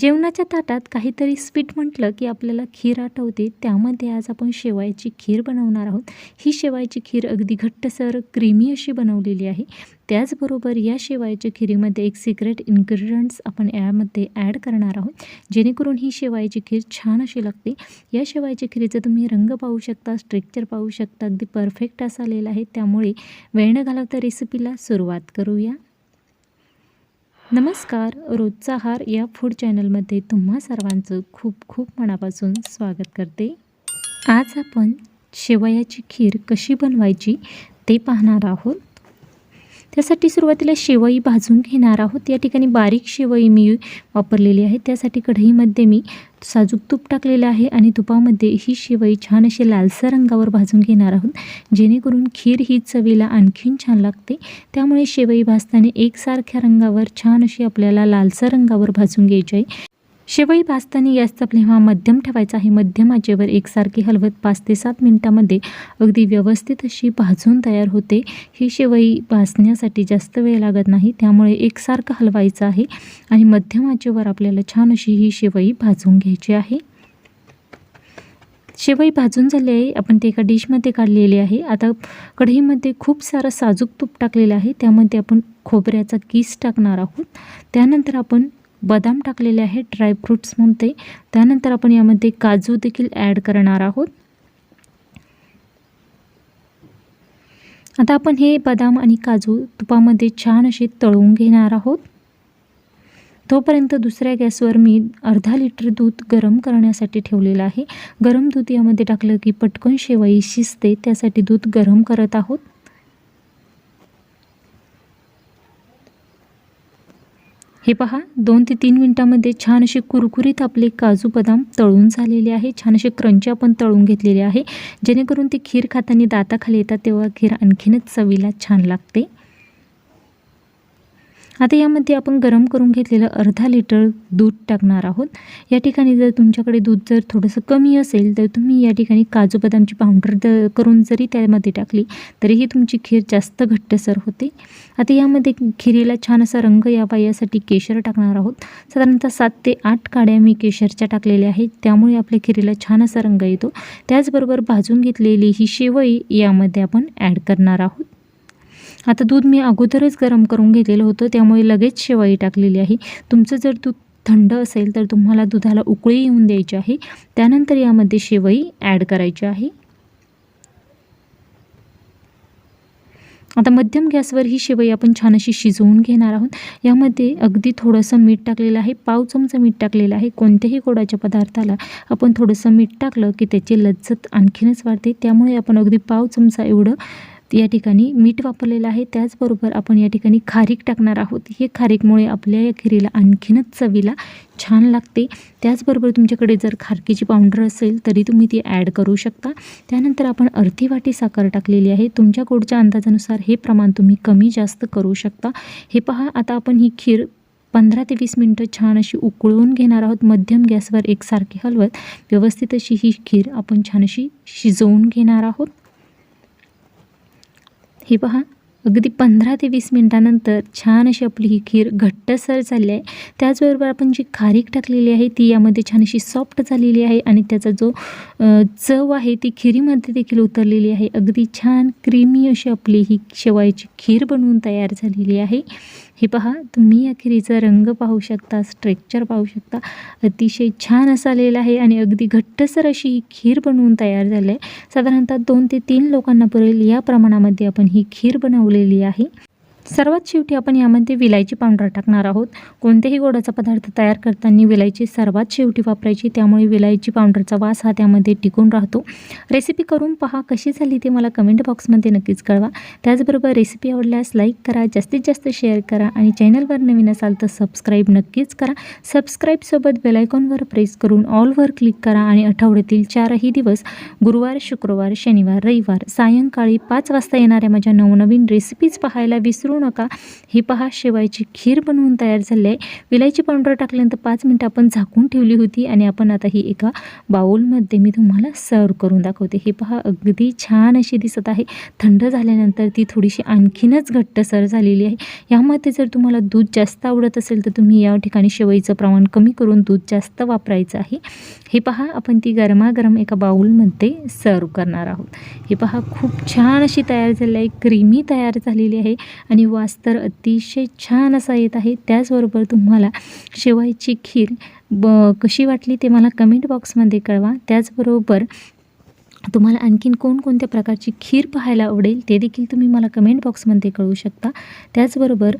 जेवणाच्या ताटात काहीतरी स्वीट म्हटलं की आपल्याला खीर आठवते त्यामध्ये आज आपण शेवायची खीर बनवणार आहोत. ही शेवायची खीर अगदी घट्टसर क्रीमी अशी बनवलेली आहे. त्याचबरोबर या शेवायच्या खिरीमध्ये एक सिक्रेट इन्ग्रेडियंट्स आपण यामध्ये ॲड करणार आहोत. जेणेकरून ही शेवायची खीर छान अशी लागते. या शेवायच्या खिरीचं तुम्ही रंग पाहू शकता स्ट्रेक्चर पाहू शकता. अगदी परफेक्ट असा आलेला आहे. त्यामुळे वेळ न घालवता रेसिपीला सुरुवात करूया. नमस्कार. रोजचा हार या फूड चॅनलमध्ये तुम्हा सर्वांचं खूप खूप मनापासून स्वागत करते. आज आपण शेवयाची खीर कशी बनवायची ते पाहणार आहोत. त्यासाठी सुरुवातीला शेवई भाजून घेणार आहोत. या ठिकाणी बारीक शेवई मी वापरलेली आहे. त्यासाठी कढईमध्ये मी साजूक तूप टाकलेलं आहे आणि तुपामध्ये ही शेवई छान अशी लालसर रंगावर भाजून घेणार आहोत. जेणेकरून खीर ही चवीला आणखीन छान लागते. त्यामुळे शेवई भाजताना एकसारख्या रंगावर छान अशी आपल्याला लालसर रंगावर भाजून घ्यायची आहे. शेवई भाजताना गॅसचा फ्लेम मध्यम ठेवायचा आहे. मध्यम आचेवर एकसारखी हलवत पाच ते सात मिनटामध्ये अगदी व्यवस्थित अशी भाजून तयार होते. ही शेवई भाजण्यासाठी जास्त वेळ लागत नाही त्यामुळे एकसारखं हलवायचं आहे आणि मध्यम आचेवर आपल्याला छान अशी ही शेवई भाजून घ्यायची आहे. शेवई भाजून झाली आहे. आपण ते एका डिशमध्ये काढलेली आहे. आता कढईमध्ये खूप सारं साजूक तूप टाकलेलं आहे. त्यामध्ये आपण खोबऱ्याचा किस टाकणार आहोत. त्यानंतर आपण बदाम टाकलेले आहे ड्रायफ्रूट्स म्हणते. त्यानंतर आपण यामध्ये काजू देखील ॲड करणार आहोत. आता आपण हे बदाम आणि काजू तुपामध्ये छान असे तळून घेणार आहोत. तोपर्यंत दुसऱ्या गॅसवर मी अर्धा लिटर दूध गरम करण्यासाठी ठेवलेलं आहे. गरम दूध यामध्ये टाकलं की पटकन शेवई शिजते त्यासाठी दूध गरम करत आहोत. हे पहा दोन ते तीन मिनटामध्ये छान असे कुरकुरीत आपले काजू बदाम तळून झालेले आहे. छान असे क्रंची आपण तळून घेतलेले आहे. जेणेकरून ते खीर खाताना दाताखाली येतात तेव्हा खीर आणखीनच चवीला छान लागते. आता यामध्ये आपण गरम करून घेतलेलं अर्धा लिटर दूध टाकणार आहोत. या ठिकाणी जर तुमच्याकडे दूध जर थोडंसं कमी असेल तर तुम्ही या ठिकाणी काजू बदामची पावडर द करून जरी त्यामध्ये टाकली तरीही तुमची खीर जास्त घट्टसर होते. आता यामध्ये खिरीला छान असा रंग यावा यासाठी केशर टाकणार आहोत. साधारणतः सात ते आठ काड्या मी केशरच्या टाकलेल्या आहेत त्यामुळे आपल्या खिरीला छान असा रंग येतो. त्याचबरोबर भाजून घेतलेली ही शेवई यामध्ये आपण ॲड करणार आहोत. आता दूध मी अगोदरच गरम करून घेतलेलं होतं त्यामुळे लगेच शेवाई टाकलेली आहे. तुमचं जर दूध थंड असेल तर तुम्हाला दुधाला उकळी येऊन द्यायची आहे. त्यानंतर यामध्ये शेवई ॲड करायची आहे. आता मध्यम गॅसवर ही शेवई आपण छान अशी शिजवून घेणार आहोत. यामध्ये अगदी थोडंसं मीठ टाकलेलं आहे. पाव चमचा मीठ टाकलेलं आहे. कोणत्याही गोडाच्या पदार्थाला आपण थोडंसं मीठ टाकलं की त्याची लज्जत आणखीनच वाढते. त्यामुळे आपण अगदी पाव चमचा एवढं या ठिकाणी मीठ वापरलेलं आहे. त्याचबरोबर आपण या ठिकाणी खारीक टाकणार आहोत. हे खारीकमुळे आपल्या या खिरीला आणखीनच चवीला छान लागते. त्याचबरोबर तुमच्याकडे जर खारकीची पावडर असेल तरी तुम्ही ती ॲड करू शकता. त्यानंतर आपण अर्धी वाटी साखर टाकलेली आहे. तुमच्या गोडच्या अंदाजानुसार हे प्रमाण तुम्ही कमी जास्त करू शकता. हे पहा आता आपण ही खीर पंधरा ते वीस मिनटं छान अशी उकळून घेणार आहोत. मध्यम गॅसवर एकसारखी हलवत. व्यवस्थित अशी ही खीर आपण छान अशी शिजवून घेणार आहोत. ही पहा. अगदी पंधरा ते वीस मिनटानंतर छान अशी आपली ही खीर घट्टसर झाली आहे. त्याचबरोबर आपण जी खारीक टाकलेली आहे ती यामध्ये छान अशी सॉफ्ट झालेली आहे आणि त्याचा जो चव आहे ती खिरीमध्ये देखील उतरलेली आहे. अगदी छान क्रीमी अशी आपली ही शेवायची खीर बनवून तयार झालेली आहे. हे पहा तुम्ही या खिरीचा रंग पाहू शकता स्ट्रेक्चर पाहू शकता. अतिशय छान असा आलेला आहे आणि अगदी घट्टसर अशी ही खीर बनवून तयार झाली आहे. साधारणतः दोन ते तीन लोकांना पुरेल या प्रमाणामध्ये आपण ही खीर बनवली ठेवलेली आहे. सर्वात शेवटी आपण यामध्ये विलायची पावडर टाकणार आहोत. कोणत्याही गोडाचा पदार्थ तयार करताना विलायची सर्वात शेवटी वापरायची त्यामुळे विलायची पावडरचा वास हा त्यामध्ये टिकून राहतो. रेसिपी करून पहा कशी झाली ते मला कमेंट बॉक्समध्ये नक्कीच कळवा. त्याचबरोबर रेसिपी आवडल्यास लाईक करा जास्तीत जास्त शेअर करा आणि चॅनलवर नवीन असाल तर सबस्क्राईब नक्कीच करा. सबस्क्राईबसोबत बेलायकॉनवर प्रेस करून ऑलवर क्लिक करा आणि आठवड्यातील चारही दिवस गुरुवार शुक्रवार शनिवार रविवार सायंकाळी पाच वाजता येणाऱ्या माझ्या नवनवीन रेसिपीज पाहायला विसरू विसरू नका. ही पहा शेवायची खीर बनवून तयार झाली आहे विलायची पावडर टाकल्यानंतर पाच मिनटं आपण झाकून ठेवली होती आणि आपण आता ही एका बाऊलमध्ये मी तुम्हाला सर्व करून दाखवते. हे पहा अगदी छान अशी दिसत आहे. थंड झाल्यानंतर ती थोडीशी आणखीनच घट्टसर झालेली आहे. यामध्ये जर तुम्हाला दूध जास्त आवडत असेल तर तुम्ही या ठिकाणी शेवईचं प्रमाण कमी करून दूध जास्त वापरायचं आहे. हे पहा आपण ती गरमागरम एका बाऊलमध्ये सर्व करणार आहोत. हे पहा खूप छान अशी तयार झाली आहे क्रीमी तयार झालेली आहे आणि वास तर अतिशय छान असा येत आहे. त्याचबरोबर तुम्हाला शेवायची खीर ब कशी वाटली ते मला कमेंट बॉक्समध्ये कळवा. त्याचबरोबर तुम्हाला आणखीन कोणकोणत्या प्रकारची खीर पाहायला आवडेल ते देखील तुम्ही मला कमेंट बॉक्समध्ये कळवू शकता. त्याचबरोबर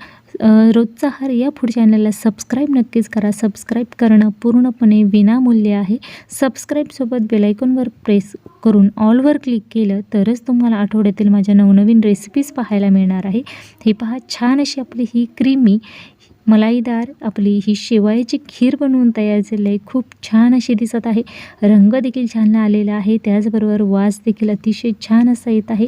रोजचा आहार या फूड चॅनलला सबस्क्राईब नक्कीच करा. सबस्क्राईब करणं पूर्णपणे विनामूल्य आहे. सबस्क्राईबसोबत बेलायकॉनवर प्रेस करून ऑलवर क्लिक केलं तरच तुम्हाला आठवड्यातील माझ्या नवनवीन रेसिपीज पाहायला मिळणार आहे. हे पहा छान अशी आपली ही क्रीमी मलाईदार आपली ही शेवयाची खीर बनवून तयार झाली आहे. खूप छान अशी दिसत आहे. रंग देखील छान आलेला आहे. त्याचबरोबर वास देखील अतिशय छान असा येत आहे.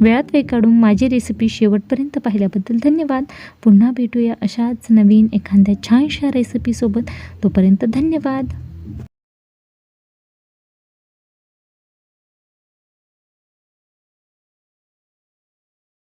वेळात वेळ काढून माझी रेसिपी शेवटपर्यंत पाहिल्याबद्दल धन्यवाद. पुन्हा भेटूया अशाच नवीन एखाद्या छानशा रेसिपीसोबत तोपर्यंत धन्यवाद.